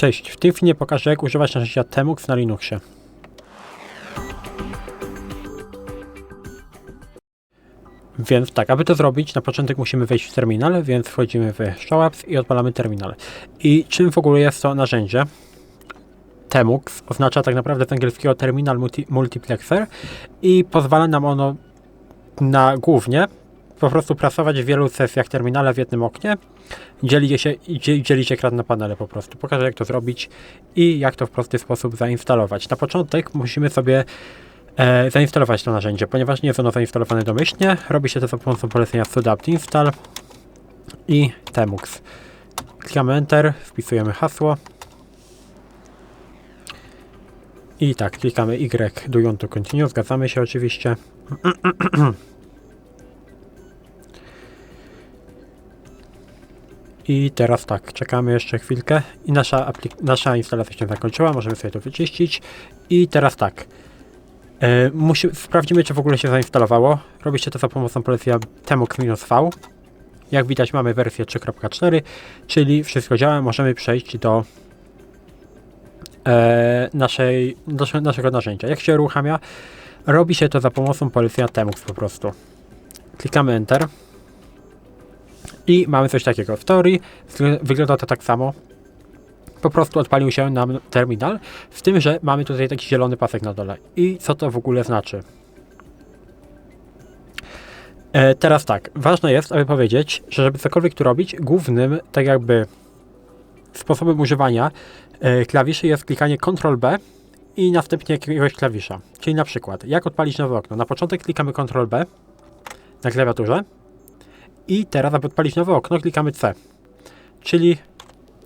Cześć, w tym filmie pokażę jak używać narzędzia Temux na Linuxie. Więc tak, aby to zrobić, na początek musimy wejść w terminal, więc wchodzimy w Show Apps i odpalamy terminal. I czym w ogóle jest to narzędzie? Temux oznacza tak naprawdę z angielskiego Terminal multi Multiplexer i pozwala nam ono na głównie po prostu pracować w wielu sesjach terminala w jednym oknie. Dzieli się, dzie- dzieli się ekran na panele po prostu. Pokażę jak to zrobić i jak to w prosty sposób zainstalować. Na początek musimy sobie e, zainstalować to narzędzie, ponieważ nie jest ono zainstalowane domyślnie. Robi się to za pomocą polecenia sudo apt install i temux. Klikamy Enter, wpisujemy hasło. I tak, klikamy Y, do you to continue, zgadzamy się oczywiście. I teraz tak, czekamy jeszcze chwilkę i nasza, nasza instalacja się zakończyła, możemy sobie to wyczyścić. I teraz tak, e, musi, sprawdzimy czy w ogóle się zainstalowało. Robi się to za pomocą polecenia temux-v. Jak widać mamy wersję 3.4, czyli wszystko działa, możemy przejść do e, naszej, nasze, naszego narzędzia. Jak się uruchamia? Robi się to za pomocą polecenia temux po prostu. Klikamy Enter. I mamy coś takiego. W teorii wygląda to tak samo. Po prostu odpalił się nam terminal, z tym, że mamy tutaj taki zielony pasek na dole. I co to w ogóle znaczy? E, teraz tak, ważne jest, aby powiedzieć, że żeby cokolwiek tu robić, głównym, tak jakby sposobem używania e, klawiszy jest klikanie Ctrl-B i następnie jakiegoś klawisza. Czyli na przykład, jak odpalić nowe okno? Na początek klikamy Ctrl-B na klawiaturze, i teraz, aby odpalić nowe okno, klikamy C. Czyli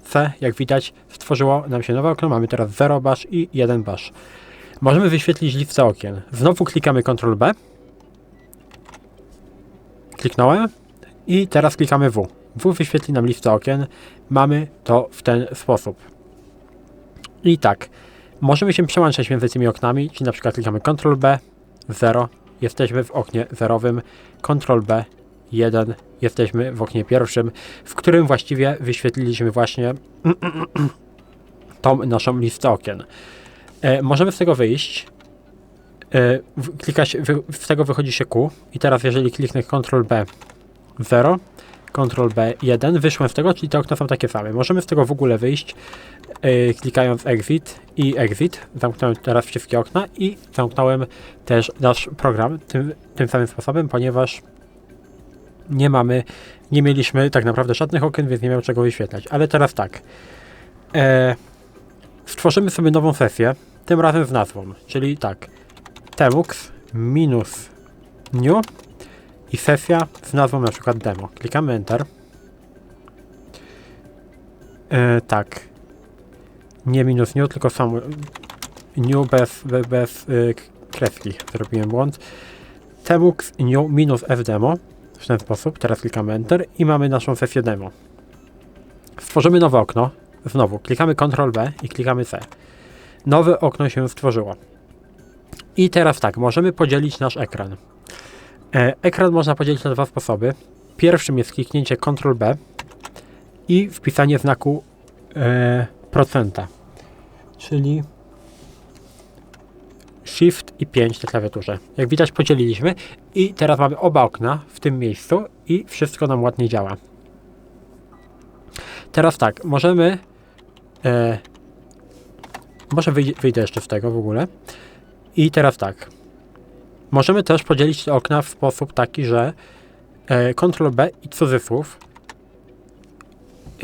C, jak widać, stworzyło nam się nowe okno. Mamy teraz 0 bash i 1 bash. Możemy wyświetlić listę okien. Znowu klikamy Ctrl B. Kliknąłem. I teraz klikamy W. W wyświetli nam listę okien. Mamy to w ten sposób. I tak. Możemy się przełączać między tymi oknami, czyli na przykład klikamy Ctrl B, 0, jesteśmy w oknie zerowym, Ctrl B, 1, jesteśmy w oknie pierwszym, w którym właściwie wyświetliliśmy właśnie tą naszą listę okien. E, możemy z tego wyjść. E, wy, z tego wychodzi się Q i teraz jeżeli kliknę Ctrl B 0, Ctrl B 1, wyszłem z tego, czyli te okna są takie same. Możemy z tego w ogóle wyjść e, klikając Exit i Exit. Zamknąłem teraz wszystkie okna i zamknąłem też nasz program tym, tym samym sposobem, ponieważ nie mamy, nie mieliśmy tak naprawdę żadnych okien, więc nie miał czego wyświetlać. Ale teraz tak. E, stworzymy sobie nową sesję, tym razem z nazwą, czyli tak. Temux minus new i sesja z nazwą na przykład demo. Klikamy Enter. E, tak. Nie minus new, tylko sam new bez, bez, bez y, kreski. Zrobiłem błąd. Temux new minus fdemo w ten sposób. Teraz klikamy Enter i mamy naszą sesję demo. Stworzymy nowe okno. Znowu klikamy Ctrl B i klikamy C. Nowe okno się stworzyło. I teraz tak, możemy podzielić nasz ekran. E, ekran można podzielić na dwa sposoby. Pierwszym jest kliknięcie Ctrl B i wpisanie znaku e, procenta. Czyli Shift i 5 na klawiaturze. Jak widać podzieliliśmy i teraz mamy oba okna w tym miejscu i wszystko nam ładnie działa. Teraz tak, możemy e, może wyj- wyjdę jeszcze z tego w ogóle. I teraz tak. Możemy też podzielić te okna w sposób taki, że e, Ctrl B i cudzysłów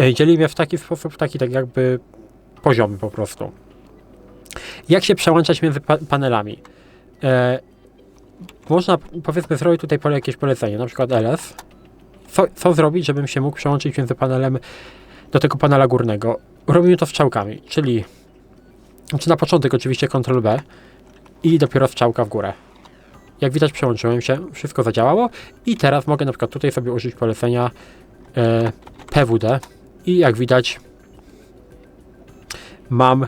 e, dzielimy w taki sposób, taki tak jakby poziomy po prostu. Jak się przełączać między pa panelami? E, można powiedzmy zrobić tutaj pole, jakieś polecenie, na przykład ls. Co, co zrobić, żebym się mógł przełączyć między panelem do tego panela górnego? Robimy to strzałkami, czyli znaczy na początek oczywiście Ctrl B i dopiero strzałka w górę. Jak widać przełączyłem się, wszystko zadziałało i teraz mogę na przykład tutaj sobie użyć polecenia e, PWD i jak widać mam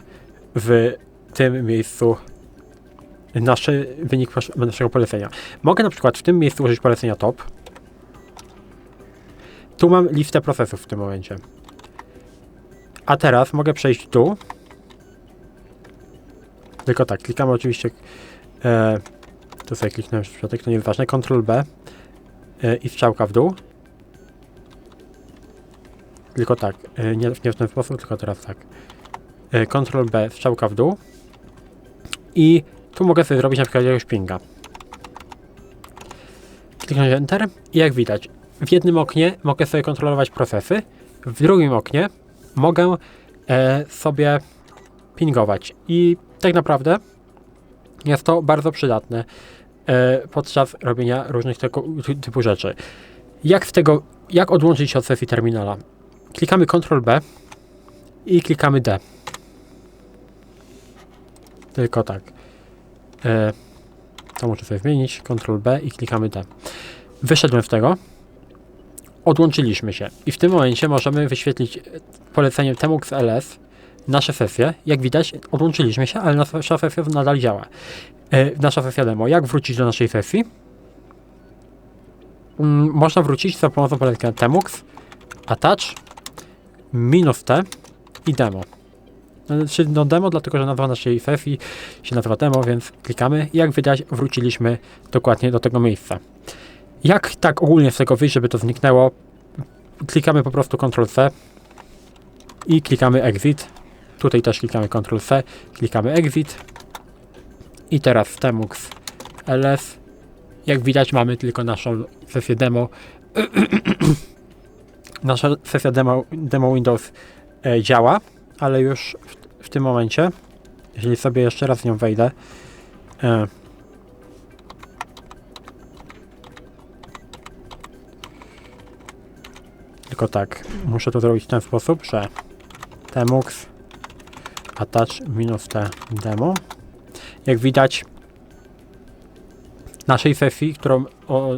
w tym miejscu nasz wynik naszego polecenia. Mogę na przykład w tym miejscu użyć polecenia top. Tu mam listę procesów w tym momencie. A teraz mogę przejść w dół. Tylko tak, klikamy oczywiście. E, to sobie kliknąłem przypadek, to nie jest ważne. Ctrl B e, i strzałka w dół. Tylko tak, e, nie, nie w ten sposób, tylko teraz tak. E, Ctrl B, strzałka w dół. I tu mogę sobie zrobić na przykład jakiegoś pinga. Kliknąć Enter i jak widać, w jednym oknie mogę sobie kontrolować procesy, w drugim oknie mogę e, sobie pingować. I tak naprawdę jest to bardzo przydatne e, podczas robienia różnych tego typu rzeczy. Jak z tego, jak odłączyć się od sesji terminala? Klikamy Ctrl B i klikamy D. Tylko tak. E, to muszę sobie zmienić. Ctrl B i klikamy D. Wyszedłem z tego. Odłączyliśmy się. I w tym momencie możemy wyświetlić poleceniem Temux LS nasze sesje. Jak widać, odłączyliśmy się, ale nasza sesja nadal działa. E, nasza sesja demo. Jak wrócić do naszej sesji? Mm, można wrócić za pomocą polecenia Temux, Attach, minus T i demo. Znaczy no demo, dlatego że nazwa naszej sesji się nazywa demo, więc klikamy i jak widać wróciliśmy dokładnie do tego miejsca. Jak tak ogólnie z tego wyjść, żeby to zniknęło? Klikamy po prostu Ctrl-C i klikamy Exit. Tutaj też klikamy Ctrl-C, klikamy Exit i teraz Temux LS. Jak widać mamy tylko naszą sesję demo. Nasza sesja demo, demo Windows e, działa, ale już w, w tym momencie, jeżeli sobie jeszcze raz w nią wejdę, e, tylko tak, muszę to zrobić w ten sposób, że temux attach minus t demo. Jak widać, naszej sesji, którą o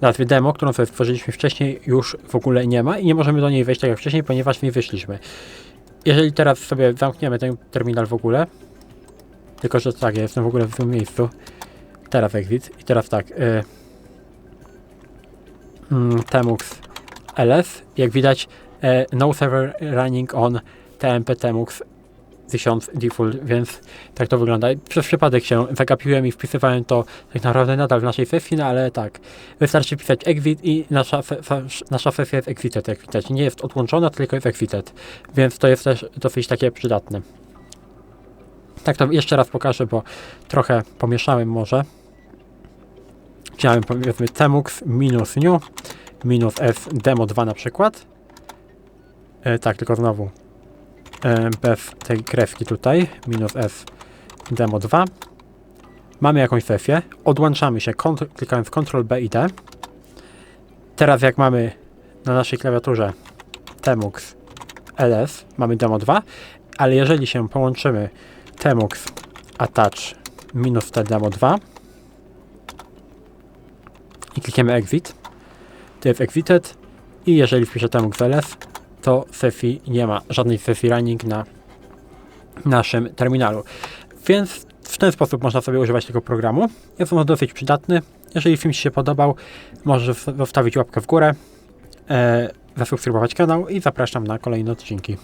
nazwie demo, którą sobie stworzyliśmy wcześniej, już w ogóle nie ma i nie możemy do niej wejść tak jak wcześniej, ponieważ nie wyszliśmy. Jeżeli teraz sobie zamkniemy ten terminal w ogóle, tylko że tak, ja jestem w ogóle w tym miejscu, teraz exit i teraz tak, y, mm, temux ls, jak widać e, no server running on tmp temux 1000 default, więc tak to wygląda. Przez przypadek się zagapiłem i wpisywałem to tak naprawdę nadal w naszej sesji, no ale tak, wystarczy pisać exit i nasza, se- nasza sesja jest exited, jak widać. Nie jest odłączona, tylko jest exited, więc to jest też dosyć takie przydatne. Tak to jeszcze raz pokażę, bo trochę pomieszałem może. Chciałem powiedzmy temux minus new minus s demo 2 na przykład. E, tak, tylko znowu e, bez tej krewki tutaj, minus s demo 2. Mamy jakąś sesję, odłączamy się klikając Ctrl B i D. Teraz jak mamy na naszej klawiaturze temux ls, mamy demo 2, ale jeżeli się połączymy temux attach minus t demo 2 i klikniemy exit, to jest exited i jeżeli wpiszę temux ls, to sesji nie ma, żadnej sesji running na naszym terminalu. Więc w ten sposób można sobie używać tego programu. Jest on dosyć przydatny. Jeżeli film Ci się podobał, możesz zostawić łapkę w górę, e, zasubskrybować kanał i zapraszam na kolejne odcinki.